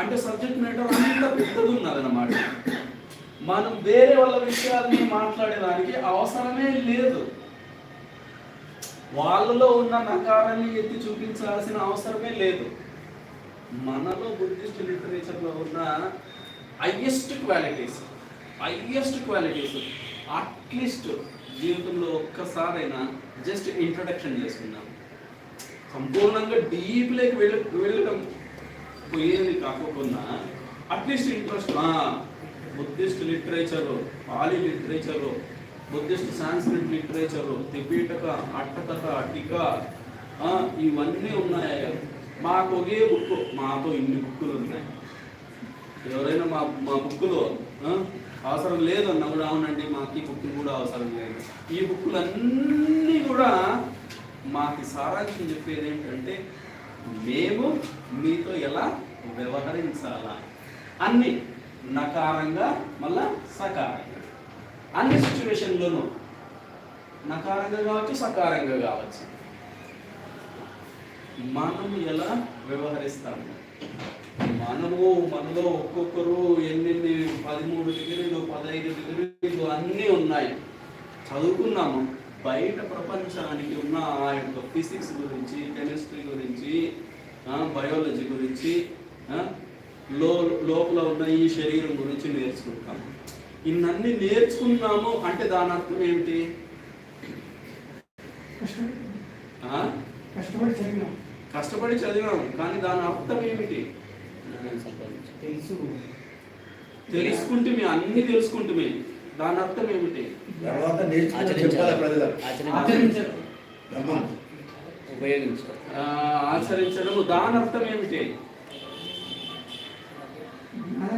అంటే subject matter అంత పెద్దది ఉన్నదన్నమాట. మనం వేరే వాళ్ళ విషయాల్ని మాట్లాడేదానికి అవసరమే లేదు. వాళ్ళలో ఉన్న నకారాన్ని ఎత్తి చూపించాల్సిన అవసరమే లేదు. మనలో బుద్ధిస్ట్ లిటరేచర్లో ఉన్న highest qualities highest qualities at least జీవితంలో ఒక్కసారైనా జస్ట్ ఇంట్రడక్షన్ చేసుకున్నాం సంపూర్ణంగా డీప్లోకి వెళ్ళ వెళ్ళడం పోయేది కాకపోయినా at least interest Buddhist literature Pali literature Buddhist Sanskrit literature Tripitaka Atthakatha Tika ఇవన్నీ ఉన్నాయి మాకు ఒకే బుక్ మాతో ఇన్ని బుక్కులు ఉన్నాయి ఎవరైనా మా మా బుక్కులో అవసరం లేదు అన్న కూడా అవునండి మాకు ఈ బుక్ కూడా అవసరం లేదు. ఈ బుక్కులన్నీ కూడా మాకు సారాంశం చెప్పేది ఏంటంటే మేము మీతో ఎలా వ్యవహరించాలా? అన్ని నకారంగా మళ్ళా సకారంగా. అన్ని సిచ్యువేషన్లోనూ నకారంగా కావచ్చు సకారంగా కావచ్చు. మనం ఎలా వ్యవహరిస్తాము? మనము మనలో ఒక్కొక్కరు ఎన్నెన్ని పదమూడు డిగ్రీలు పదహైదు డిగ్రీలు అన్నీ ఉన్నాయి. చదువుకున్నాము. బయట ప్రపంచానికి ఉన్న ఆ యొక్క ఫిజిక్స్ గురించి కెమిస్ట్రీ గురించి బయాలజీ గురించి లో లోపల ఉన్న ఈ శరీరం గురించి నేర్చుకుంటాము ఇన్నన్ని నేర్చుకున్నాము అంటే దాని అర్థం ఏమిటి? ఆ? కష్టపడి చదివినాం. కష్టపడి చదివాము కానీ దాని అర్థం ఏమిటి? తెలుసు. తెలుసుకుంటే అన్ని తెలుసుకుంటే దాని అర్థం ఏమిటి? తర్వాత నేర్చుకుని చెప్పాలి ప్రజలకు ఆచరించరు బ్రహ్మ. ఉపయోగించుకో ఆ, ఆచరించడము దాని అర్థం ఏమిటి?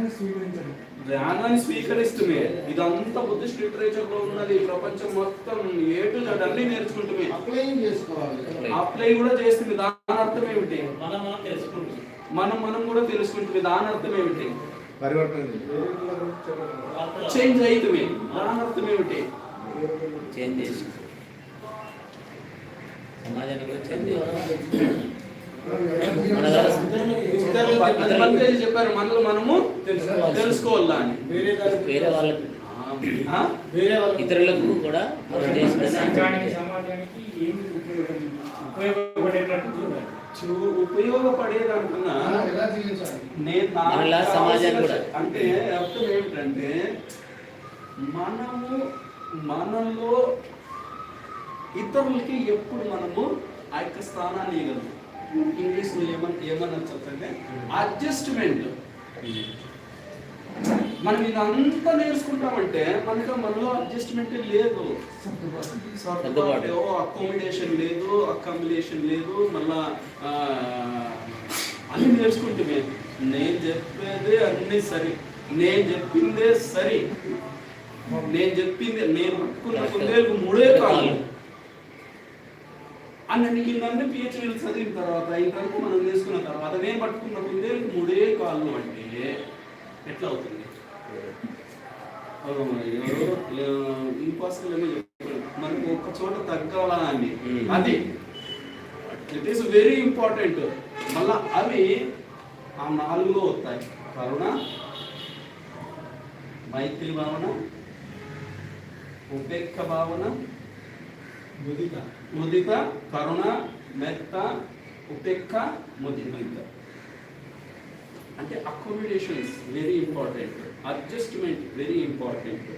జ్ఞానాన్ని స్వీకరించరు జ్ఞానాన్ని స్వీకరిస్తుమే. ఇదంతా బుద్ధిస్ట్ లిటరేచర్లో ఉన్నది. ప్రపంచం మొత్తం ఏ టు జడ్ అన్ని నేర్చుకుంటుమే. అప్లై చేసుకోవాలి? అప్లై కూడా చేస్తుంది. దాని అర్థం ఏమిటి? మనం మనం తెలుసుకుంటాం మనం మనం కూడా తెలుసుకుంటుంది దాని అర్థం ఏమిటి? పరివర్తన చేంజ్ అవుతుంది దాని అర్థం ఏమిటి? చేంజ్ కూడా చేంజ్ చెప్పారు మనలో మనము తెలుసుకోవాలా అని వేరే వాళ్ళకి ఆ? వేరే వాళ్ళకి ఇతరులకు కూడా మనం చేసిన సంఘానికి సమాజానికి ఏమి ఉపయోగం ఉపయోగపడేటట్టు చూడాలి చూ- ఉపయోగపడేదనుకున్నా ఎలా జీవించాలి నేను కూడా. అంటే అర్థం ఏమిటంటే మనము మనలో ఇతరులకి ఎప్పుడు మనము ఆ యొక్క స్థానాన్ని ఇవ్వగలము ఇంగ్లీష్లో ఏమని ఏమన్నా చెప్తుంటే అడ్జస్ట్మెంట్. మనం ఇదంతా నేర్చుకుంటామంటే మనకు మనలో అడ్జస్ట్మెంట్ లేదు. అకామిడేషన్ లేదు అకామిడేషన్ లేదు మళ్ళా అన్ని నేర్చుకుంటే నేను చెప్పేదే అన్ని సరి. నేను చెప్పిందే సరి. నేను చెప్పింది నేను పట్టుకున్న కుందేలకు మూడే కాళ్ళు అన్నీ ఇవన్నీ పిహెచ్డీలు చదివిన తర్వాత ఇంతవరకు మనం నేర్చుకున్న తర్వాత నేను పట్టుకున్న కుందేలకు మూడే కాళ్ళు అంటే ఎట్లా అవుతుంది? ఇంపాసిబుల్ అని మనకు ఒక చోట తగ్గాలా అని. Hmm. అది. ఇట్ ఈస్ వెరీ ఇంపార్టెంట్ మళ్ళా అవి ఆ నాలుగులో వస్తాయి. కరుణ మైత్రి భావన ఉపేక్ష భావన মুদিতা মুদিতা కరుణ మెత్త ఉపేక్ష ముదిత అంటే accommodations very important adjustment very important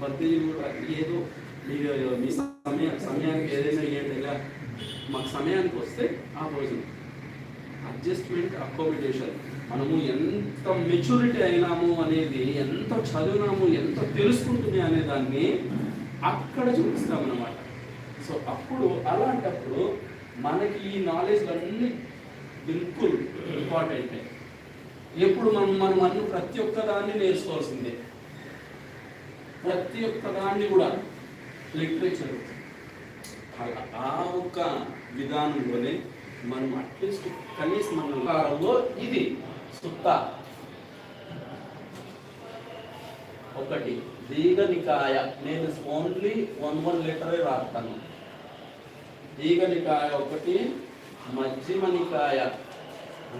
పద్ధతి కూడా ఏదో మీరు మీ సమయ సమయానికి ఏదైనా ఏంటంటే మాకు సమయానికి వస్తే ఆ భోజనం అడ్జస్ట్మెంట్ అకామిడేషన్ మనము ఎంత మెచ్యూరిటీ అయినాము అనేది ఎంత చదివినాము ఎంత తెలుసుకుంటుంది అనే దాన్ని అక్కడ చూపిస్తాం అన్నమాట సో అప్పుడు అలాంటప్పుడు మనకి ఈ నాలెడ్జ్లు అన్నీ బిల్కుల్ ఇంపార్టెంట్. ఎప్పుడు మనం మనం అన్ని ప్రతి ఒక్క దాన్ని నేర్చుకోవాల్సిందే. ప్రతి ఒక్క దాన్ని కూడా లిటరేచర్. ఆ ఒక్క విధానంలోనే మనం అట్లీస్ట్ కనీసం మన కాలంలో ఇది సుత్త. ఒకటి. దీగనికాయ నేను ఓన్లీ వన్ వన్ లీటరే రాస్తాను. దీగనికాయ ఒకటి మధ్యమనికాయ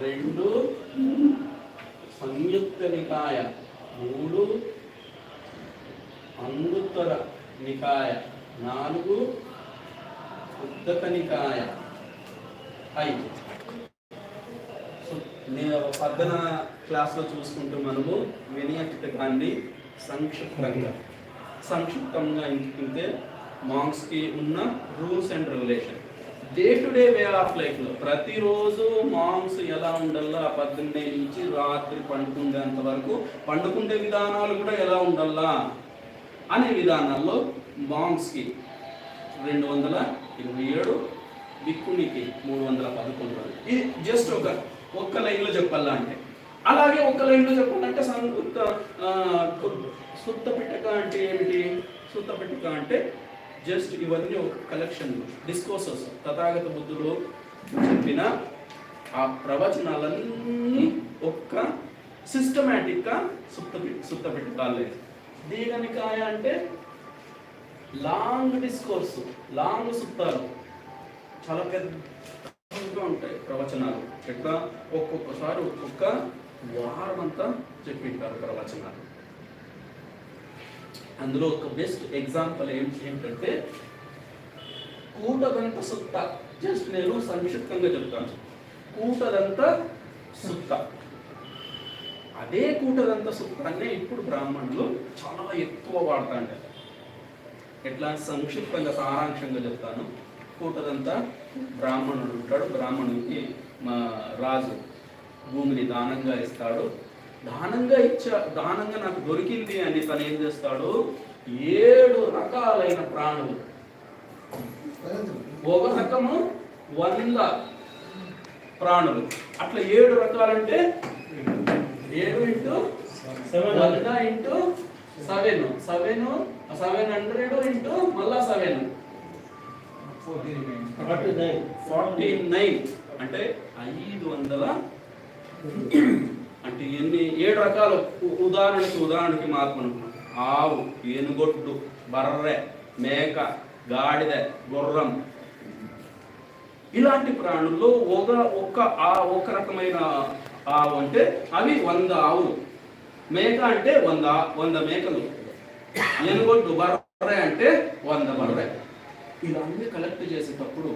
రెండు సంయుక్త నికాయ మూడు అంగుత్తర నికాయ నాలుగు ఉద్దక నికాయ ఐదు నేను పద్దన క్లాస్లో చూసుకుంటూ మనము వినయటికాన్ని సంక్షిప్తంగా. సంక్షిప్తంగా ఇంచుకుంటే మాంక్స్కి ఉన్న rules and regulation. Day to day way of లైఫ్లో ప్రతిరోజు మాంగ్స్ ఎలా ఉండాలా? పద్దెనిమిది నుంచి రాత్రి పండుకునేంత వరకు పండుకుండే విధానాలు కూడా ఎలా ఉండాలా? అనే విధానాల్లో మాంగ్స్కి రెండు వందల ఇరవై ఏడు దిక్కునికి మూడు వందల పదకొండు. ఇది జస్ట్ ఒక ఒక్క లైన్లో చెప్పాలా అంటే? అలాగే ఒక్క లైన్లో చెప్పాలంటే సంయుక్త సుత్త పిట్టక అంటే ఏమిటి? సుత్త పిట్టక అంటే జస్ట్ ఇవన్నీ ఒక కలెక్షన్ డిస్కోసెస్ తథాగత బుద్ధులు చెప్పిన ఆ ప్రవచనాలన్నీ ఒక్క సిస్టమేటిక్గా సుత్త పి- సుత్త పెట్టుకోలేదు దీగనికాయ అంటే లాంగ్ డిస్కోర్స్ లాంగ్ సుత్తాలు చాలా పెద్దగా ఉంటాయి ప్రవచనాలు. ఎట్లా? ఒక్కొక్కసారి ఒక్కొక్క వారం అంతా చెప్పింటారు ప్రవచనాలు అందులో ఒక బెస్ట్ ఎగ్జాంపుల్ ఏంటి ఏంటంటే కూటదంత సుత్త. జస్ట్ నేను సంక్షిప్తంగా చెప్తాను. కూటదంత సుత్త. అదే కూటదంత సుత్తాన్నే ఇప్పుడు బ్రాహ్మణులు చాలా ఎక్కువ వాడతాంటారు ఎట్లా? సంక్షిప్తంగా సారాంశంగా చెప్తాను. కూటదంతా బ్రాహ్మణుడు ఉంటాడు. బ్రాహ్మణుడికి మా రాజు భూమిని దానంగా ఇస్తాడు. దానంగా ఇచ్చా దానంగా నాకు దొరికింది అని తను ఏం చేస్తాడు? ఏడు రకాలైన ప్రాణులు. ఒక రకము వంద ప్రాణులు. అట్లా ఏడు రకాలంటే ఏడు ఇంటూ సెవెన్. వంద into seven. Seven seven hundred into మళ్ళా సెవెన్. Forty nine. అంటే ఐదు వందల అంటే ఎన్ని ఏడు రకాల ఉదాహరణకి ఉదాహరణకి మార్పు అనుకున్నాం. ఆవు ఏనుగొడ్డు బర్రె మేక గాడిద గుర్రం. ఇలాంటి ప్రాణుల్లో ఒక ఒక్క ఆ ఒక రకమైన ఆవు అంటే అవి వంద ఆవులు. మేక అంటే వంద వంద మేకలు. ఏనుగొడ్డు బర్రె అంటే వంద బర్రె. ఇవన్నీ కలెక్ట్ చేసేటప్పుడు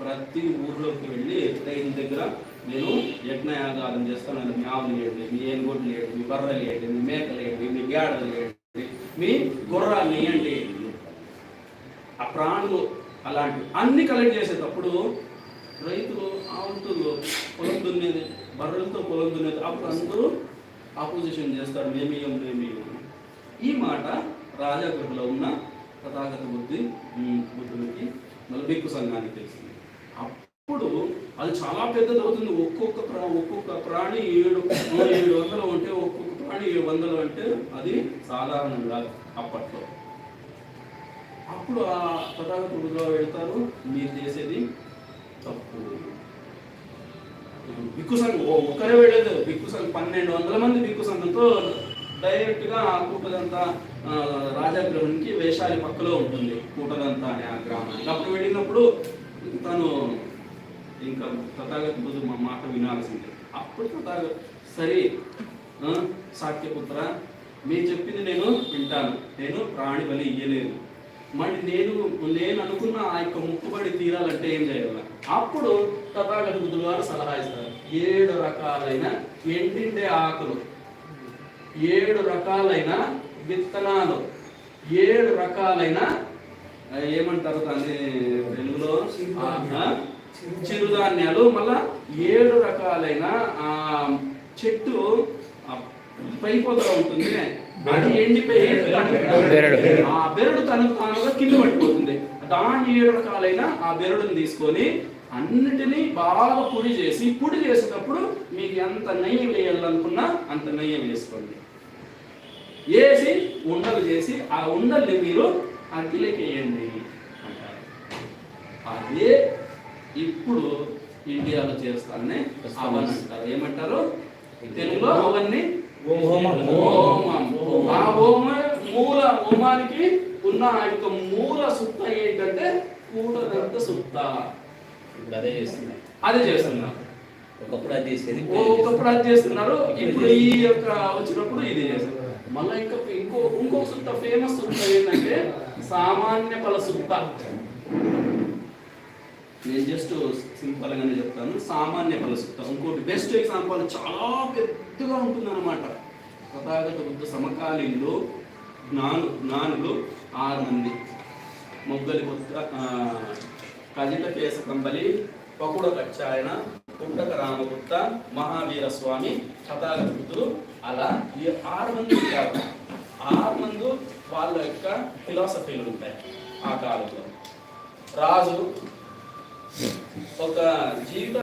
ప్రతి ఊర్లోకి వెళ్ళి రైతు దగ్గర నేను యజ్ఞయాగాలను చేస్తాను. అది మీ ఆవులు లేండి మీ ఏనుగోడ్లు లేండి మీ బర్రెలు లేండి మీ మేకలు లేండి మీ గేడలు లేండి మీ గుర్రాలు వేయండి ఆ ప్రాణులు అలాంటివి అన్ని కలెక్ట్ చేసేటప్పుడు రైతులు ఆవులతో పొలం దున్నేది బర్రెలతో పొలం దున్నేది అప్పుడు అందరూ ఆపోజిషన్ చేస్తారు మేమేయం మేమియం ఈ మాట రాజాగృహలో ఉన్న తథాగత బుద్ధి ఉమ్, బుద్ధునికి మళ్ళీ బిక్కు సంఘానికి తెలిసింది అప్పుడు అది చాలా పెద్దది అవుతుంది ఒక్కొక్క ప్రా ఒక్కొక్క ప్రాణి ఏడు ఏడు వందలు ఉంటే ఒక్కొక్క ప్రాణి ఏడు వందలు అంటే అది సాధారణంగా అప్పట్లో. అప్పుడు ఆ తథాగత బుద్ధిలో వెళ్తారు మీరు చేసేది తప్పు. బిక్కు సంఘం ఒకరే ఒక్కరే వెళ్ళలేదు. బిక్కు సంఘం పన్నెండు వందల మంది బిక్కు సంఘంతో డైరెక్ట్గా ఆ కూటదంతా రాజాగ్రహానికి వేషాలి పక్కలో ఉంటుంది. కూటదంతా అనే ఆ గ్రామానికి అప్పుడు వెళ్ళినప్పుడు తను ఇంకా తథాగత బుద్ధు మా మాట వినాల్సిందే. అప్పుడు తథాగత సరే సాక్యపుత్ర మీరు చెప్పింది నేను వింటాను. నేను ప్రాణి బలి ఇయ్యలేదు. మరి నేను నేను అనుకున్న ఆ యొక్క ముక్కుబడి తీరాలంటే ఏం చేయాలి? అప్పుడు తథాగత బుద్ధులు వారు సలహా ఇస్తారు. ఏడు రకాలైన ఎండిండే ఆకులు. ఏడు రకాలైన విత్తనాలు. ఏడు రకాలైన ఏమంటారు దాన్ని? తెలుగులో చిరుధాన్యాలు మళ్ళా ఏడు రకాలైన ఆ చెట్టు పైపోతూ ఉంటుంది. అది ఎండిపోయి. ఆ బెరడు తనకు తానుగా కింద పడిపోతుంది. దాని ఏడు రకాలైన ఆ బెరడుని తీసుకొని అన్నిటినీ బాగా పొడి చేసి పొడి చేసేటప్పుడు మీకు ఎంత నెయ్యి వేయాలనుకున్నా అంత నెయ్యి వేసుకోండి. వేసి ఉండలు చేసి ఆ ఉండల్ని మీరు అగ్గిలోకి వేయండి అంటారు. అదే ఇప్పుడు ఇండియాలో చేస్తానే అవన్ అంటారు ఏమంటారు? తెలుగులో అవన్నీ. ఆ హోమ మూల హోమానికి ఉన్న ఆ యొక్క మూల సుత్త ఏంటంటే కూడదంత సుత్త. ఇప్పుడు అదే చేస్తున్నాయి అదే చేస్తున్నాం ఒకప్పుడు అది చేసేది ఒకప్పుడు అది చేస్తున్నారు. ఇప్పుడు ఈ యొక్క వచ్చినప్పుడు ఇది చేస్తారు మళ్ళీ ఇంకా ఇంకో ఇంకో సుత్త ఫేమస్ సుత్త ఏంటంటే సామాన్య ఫల సుత్త. నేను జస్ట్ సింపుల్గానే చెప్తాను. సామాన్య ఫల ఇంకోటి బెస్ట్ ఎగ్జాంపుల్ చాలా పెద్దగా ఉంటుంది అనమాట తథాగత బుద్ధ సమకాలీనులు జ్ఞాను జ్ఞానులు ఆరు మంది. మొగ్గలి పుత్ర కజిత కేశ కంబలి పకుడ కచ్చాయన పుట్టక రామగుప్త మహావీర స్వామి తథాగత బుద్ధుడు అలా ఈ ఆరు మంది ఉంటారు. ఆరు మంది వాళ్ళ యొక్క ఫిలాసఫీలు ఉంటాయి ఆ కాలంలో. రాజు ఒక జీవిత